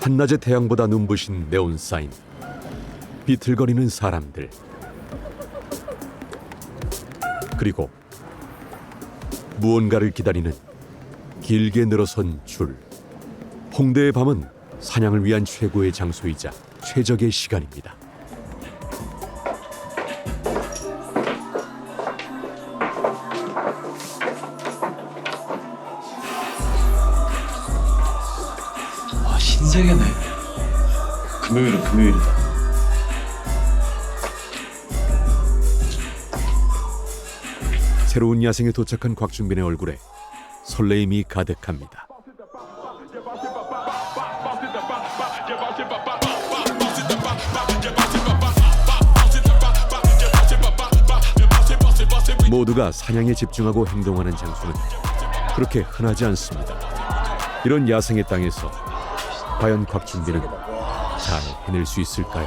한낮의 태양보다 눈부신 네온 사인, 비틀거리는 사람들, 그리고 무언가를 기다리는 길게 늘어선 줄. 홍대의 밤은 사냥을 위한 최고의 장소이자 최적의 시간입니다. 신세계네 금요일은 금요일이다 새로운 야생에 도착한 곽준빈의 얼굴에 설레임이 가득합니다. 모두가 사냥에 집중하고 행동하는 장소는 그렇게 흔하지 않습니다. 이런 야생의 땅에서 과연 곽준빈은 잘 해낼 수 있을까요?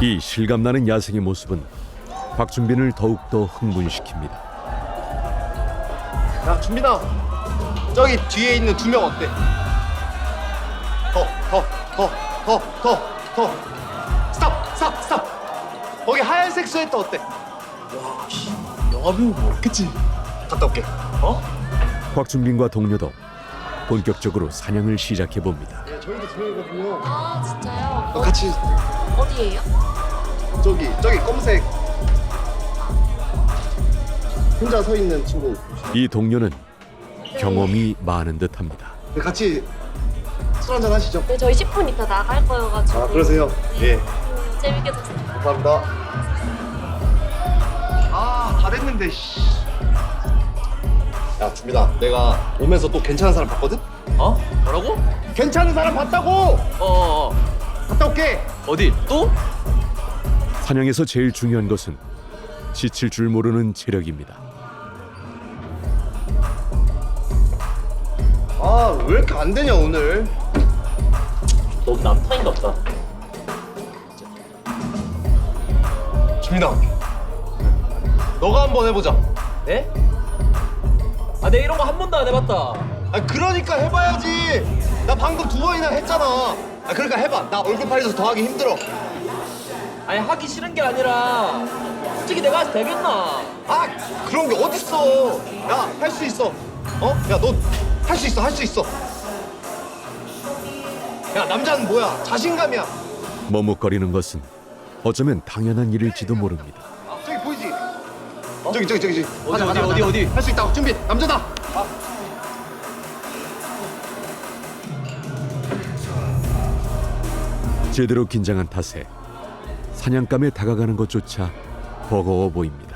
이 실감나는 야생의 모습은 곽준빈을 더욱더 흥분시킵니다. 야 준빈아 저기 뒤에 있는 두 명 어때? 더 더 더 더 더 더 스탑 스탑 스탑 거기 하얀색 스웨터 어때? 영화배우 뭐 없겠지 갔다 올게 어? 곽준빈과 동료도 본격적으로 사냥을 시작해 봅니다. 네, 저희도 두 명이거든요 아 진짜요? 어, 같이 어디예요? 저기 저기 검색 혼자 서 있는 친구 이 동료는 경험이 많은 듯합니다. 네, 같이 술 한잔 하시죠 네 저희 10분 있다 나갈 거여가지고 아 그러세요? 예 음, 재밌게 잤어요 감사합니다 아 다 됐는데 씨. 야 준빈아 내가 오면서 또 괜찮은 사람 봤거든? 어? 뭐라고? 괜찮은 사람 봤다고! 어어 갔다 올게 어디 또? 사냥에서 제일 중요한 것은 지칠 줄 모르는 체력입니다. 아 왜 이렇게 안 되냐 오늘 너 남탄인가 보다. 준민아 너가 한번 해보자. 네? 아 내가 이런 거 한 번도 안 해봤다. 아 그러니까 해봐야지. 나 방금 두 번이나 했잖아. 아 그러니까 해봐. 나 얼굴 팔려서 더 하기 힘들어. 아니 하기 싫은 게 아니라 솔직히 내가 해서 되겠나? 아 그런 게 어딨어. 야 할 수 있어. 어? 야 너 할 수 있어 할 수 있어 야 남자는 뭐야 자신감이야 머뭇거리는 것은 어쩌면 당연한 일일지도 모릅니다. 저기 보이지? 저기 저기 저기 저기 어디, 어디, 어디, 어디? 할수 있다고 준비 남자다 제대로 긴장한 탓에 사냥감에 다가가는 것조차 버거워 보입니다.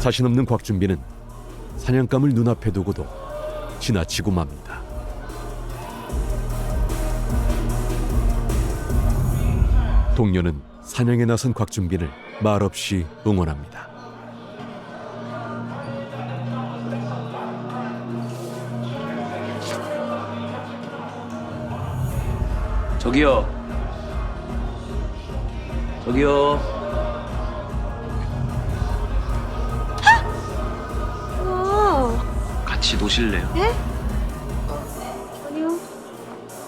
자신 없는 곽준빈은 사냥감을 눈앞에 두고도 지나치고 맙니다. 동료는 사냥에 나선 곽준빈을 말없이 응원합니다. 저기요 저기요 같이 노실래요? 아니요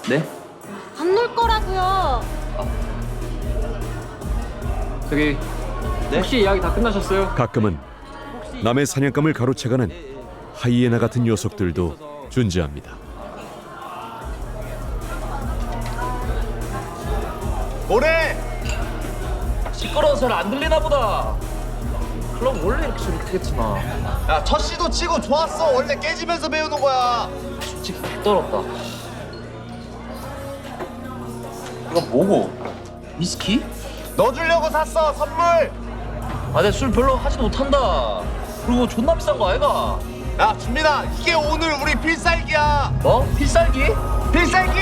네? 안 놀 거라고요 저기 네? 혹시 이야기 다 끝나셨어요? 가끔은 남의 사냥감을 가로채가는 하이에나 같은 녀석들도 존재합니다. 뭐래 시끄러워서 잘 안 들리나 보다 그럼 원래 이렇게 소리 크겠지만 야 첫 시도 치고 좋았어 원래 깨지면서 배우는 거야 솔직히 떨었다 이건 뭐고? 위스키? 너 주려고 샀어 선물 아, 내 술 별로 하지도 못한다. 그리고 존나 비싼 거 아이가? 야 준민아 이게 오늘 우리 필살기야 뭐? 필살기? 필살기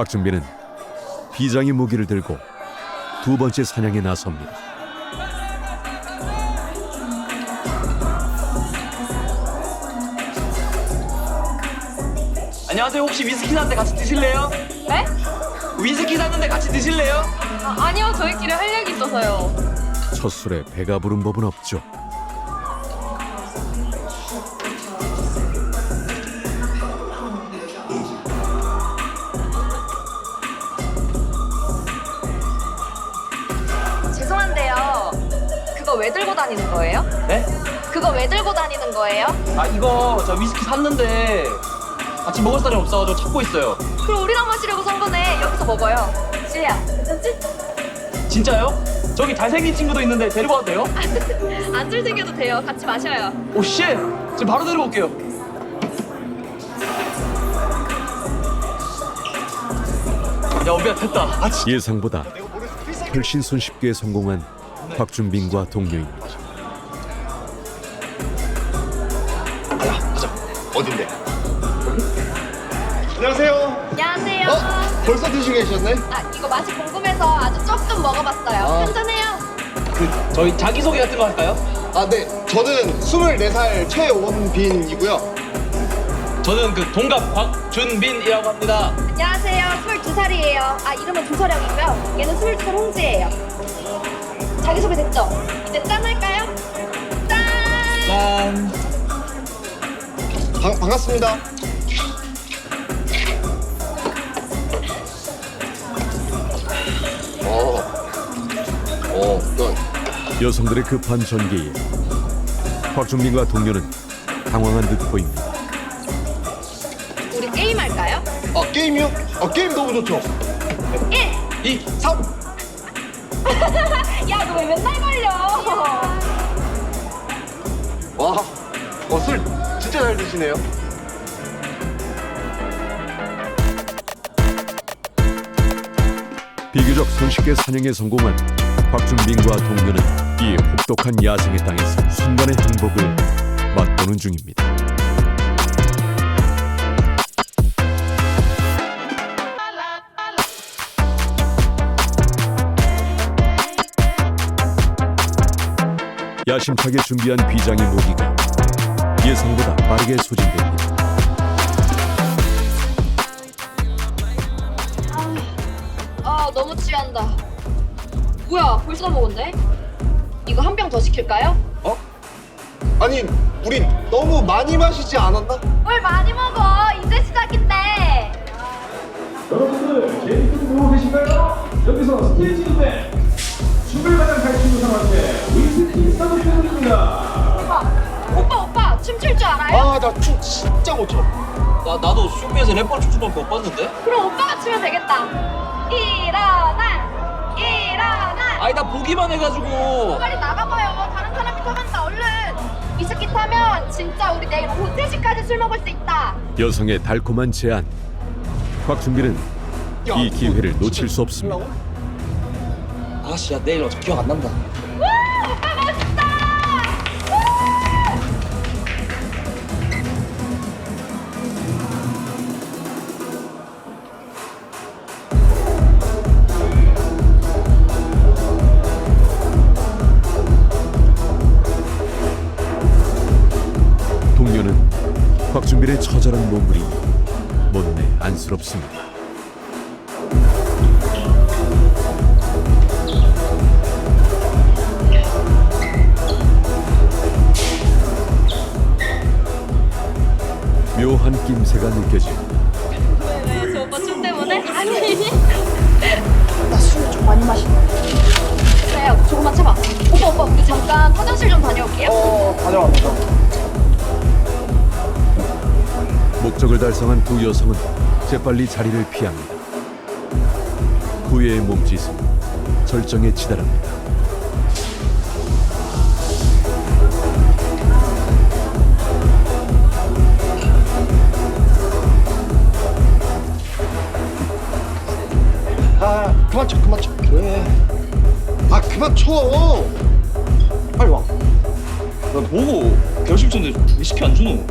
곽준빈은 비장의 무기를 들고 두 번째 사냥에 나섭니다. 안녕하세요. 혹시 위스키 샀는데 같이 드실래요? 네? 위스키 샀는데 같이 드실래요? 아, 아니요, 저희끼리 할 얘기 있어서요. 첫 술에 배가 부른 법은 없죠. 그거 왜 들고 다니는 거예요? 네? 그거 왜 들고 다니는 거예요? 아 이거 저 위스키 샀는데 같이 먹을 사람이 없어가지고 찾고 있어요. 그럼 우리랑 마시려고 산 거네. 여기서 먹어요. 지혜야, 괜찮지? 진짜요? 저기 잘생긴 친구도 있는데 데리고 와도 돼요? 안 들생겨도 돼요. 같이 마셔요. 오 씨! 지금 바로 데리고 올게요. 야 오비야 됐다. 아 예상보다 훨씬 손쉽게 성공한 곽준빈과 동료입니다. 야 가자 어딘데 안녕하세요 안녕하세요. 어? 벌써 드시고 계셨네? 아, 이거 맛이 궁금해서 아주 조금 먹어봤어요. 아. 한잔해요. 그 저희 자기 소개 같은 거 할까요? 아 네 저는 24살 최원빈이고요 저는 그 동갑 곽준빈이라고 합니다. 안녕하세요. 22살이에요. 아, 이름은 조서령이고요. 얘는 22살 홍지예요. 자기소개 됐죠? 이제 짠 할까요? 짠! 짠. 반, 반갑습니다 어, 어, 넌 여성들의 급한 전개에 곽준빈과 동료는 당황한 듯 보입니다. 우리 게임 할까요? 아 게임이요? 아 게임 너무 좋죠 1! 이3 야, 너 왜 맨날 걸려? 와, 어, 술 진짜 잘 드시네요. 비교적 손쉽게 사냥에 성공한 곽준빈과 동료는 이 혹독한 야생의 땅에서 순간의 행복을 맛보는 중입니다. 야심차게 준비한 비장의 무기가 예상보다 빠르게 소진됩니다. 아, 너무 취한다. 뭐야, 벌써 다 먹었네? 이거 한 병 더 시킬까요? 어? 아니, 우리 너무 많이 마시지 않았나? 뭘 많이 먹어. 이제 시작인데. 여러분들 제이슨 보고 계신가요? 여기서 스테이지 인데 춤을 가장 잘 추는 사람한테 위스 키 서브 드립니다. 오빠, 오빠, 오빠, 춤출 줄 알아요? 아, 나 춤 진짜 못 춰. 나 나도 쇼미에서 랩번 춤추는 거 못 봤는데. 그럼 오빠가 추면 되겠다. 일어나! 일어나! 아니 나 보기만 해가지고. 빨리 나가봐요. 다른 사람이 타간다, 얼른. 위스키 타면 진짜 우리 내일 오후 3시까지 술 먹을 수 있다. 여성의 달콤한 제안. 곽준빈은 야, 이 기회를 놓칠 수 없습니다. 아씨 야 내일 어차피 기억 안 난다. 오 처절한 몸부림이 못내 안쓰럽습니다. 묘한 낌새가 느껴집니다. 왜, 저 오빠 춤 때문에? 아니. 나술좀 많이 마시네. 그래요, 조금만 참아. 오빠, 오빠, 우리 잠깐 화장실 좀다 목적을 달성한 두 여성은 재빨리 자리를 피합니다. 후회의 몸짓은 절정에 치달합니다. 아, 그만 쳐, 그만 쳐. 왜? 아, 그만 쳐. 빨리 와. 나 보고 결심쳤는데 위스키 안 주노?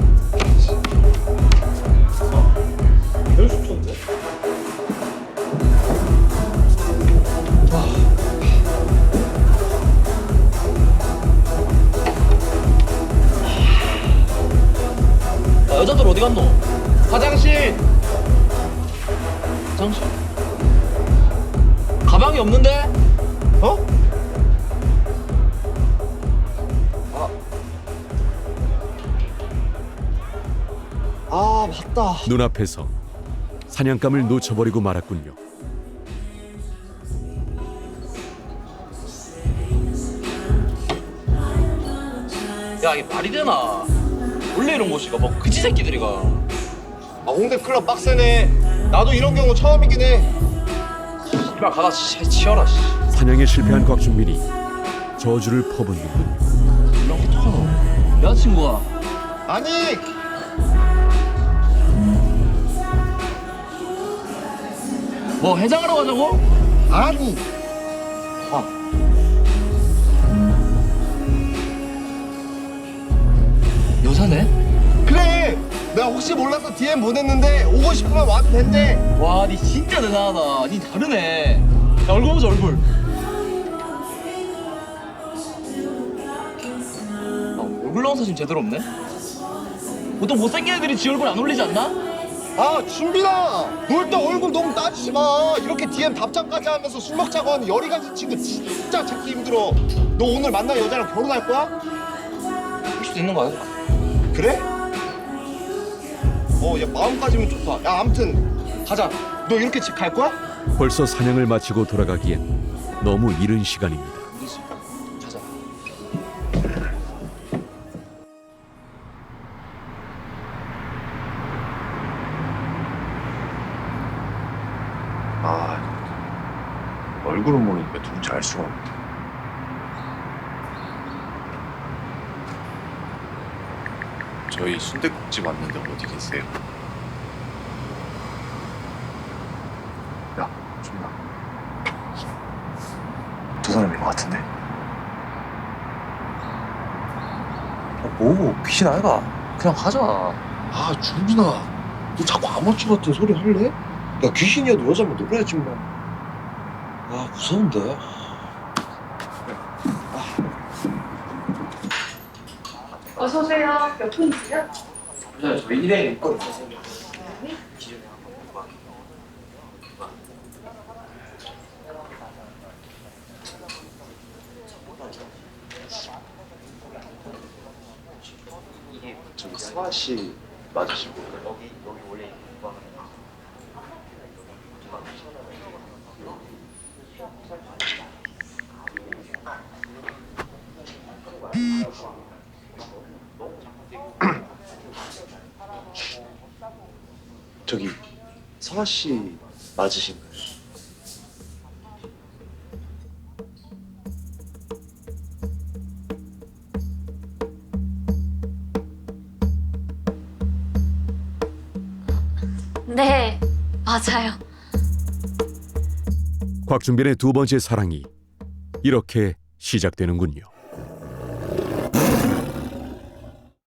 여자들 어디 갔노? 화장실 화장실. 가방이 없는데? 어? 아, 아 맞다 눈앞에서 사냥감을 놓쳐버리고 말았군요. 야 이게 말이 되나? 원래 이런 곳이가 뭐 그지 새끼들이가. 아 홍대 클럽 빡세네 나도 이런 경우 처음이긴 해 이발 가다 치, 치워라 씨. 사냥에 실패한 곽준빈이 저주를 퍼붓는군. 이런 거 어떡하노? 여자친구가 아니 뭐 해장하러 가자고? 아니 여자네? 그래 내가 혹시 몰라서 DM 보냈는데 오고 싶으면 와도 된대 와, 니 진짜 대단하다. 니 다르네. 야, 얼굴 보자, 얼굴. 아, 얼굴 나온 사진 제대로 없네? 보통 못생긴 애들이 지 얼굴 안 올리지 않나? 아 준빈아 볼때 얼굴 너무 따지지 마 이렇게 DM 답장까지 하면서 술 먹자고 하는 열이 가진 친구 진짜 찾기 힘들어 너 오늘 만난 여자랑 결혼할 거야? 할 수도 있는 거야. 그래? 어 야 마음까지면 좋다 야 암튼 가자 너 이렇게 집 갈 거야? 벌써 사냥을 마치고 돌아가기엔 너무 이른 시간입니다. 가자. 아 얼굴은 모르니까 누군지 알 수가 없네 저희 순대국집 왔는데 어디 계세요? 야 준아 두 사람인 것 같은데 어, 뭐, 귀신 아이가. 그냥 가자. 아 준빈아 너 자꾸 아마추어 같은 소리 할래? 야 귀신이어도 여자면 놀아야지 뭐 와, 무서운데? 어서 오세요. 몇 분이세요? 저 일행 있거든. 저기 서아 씨 맞으시고 여기 여기 원래 저기 서아 씨 맞으신가요? 네, 맞아요. 곽준빈의 두 번째 사랑이 이렇게 시작되는군요.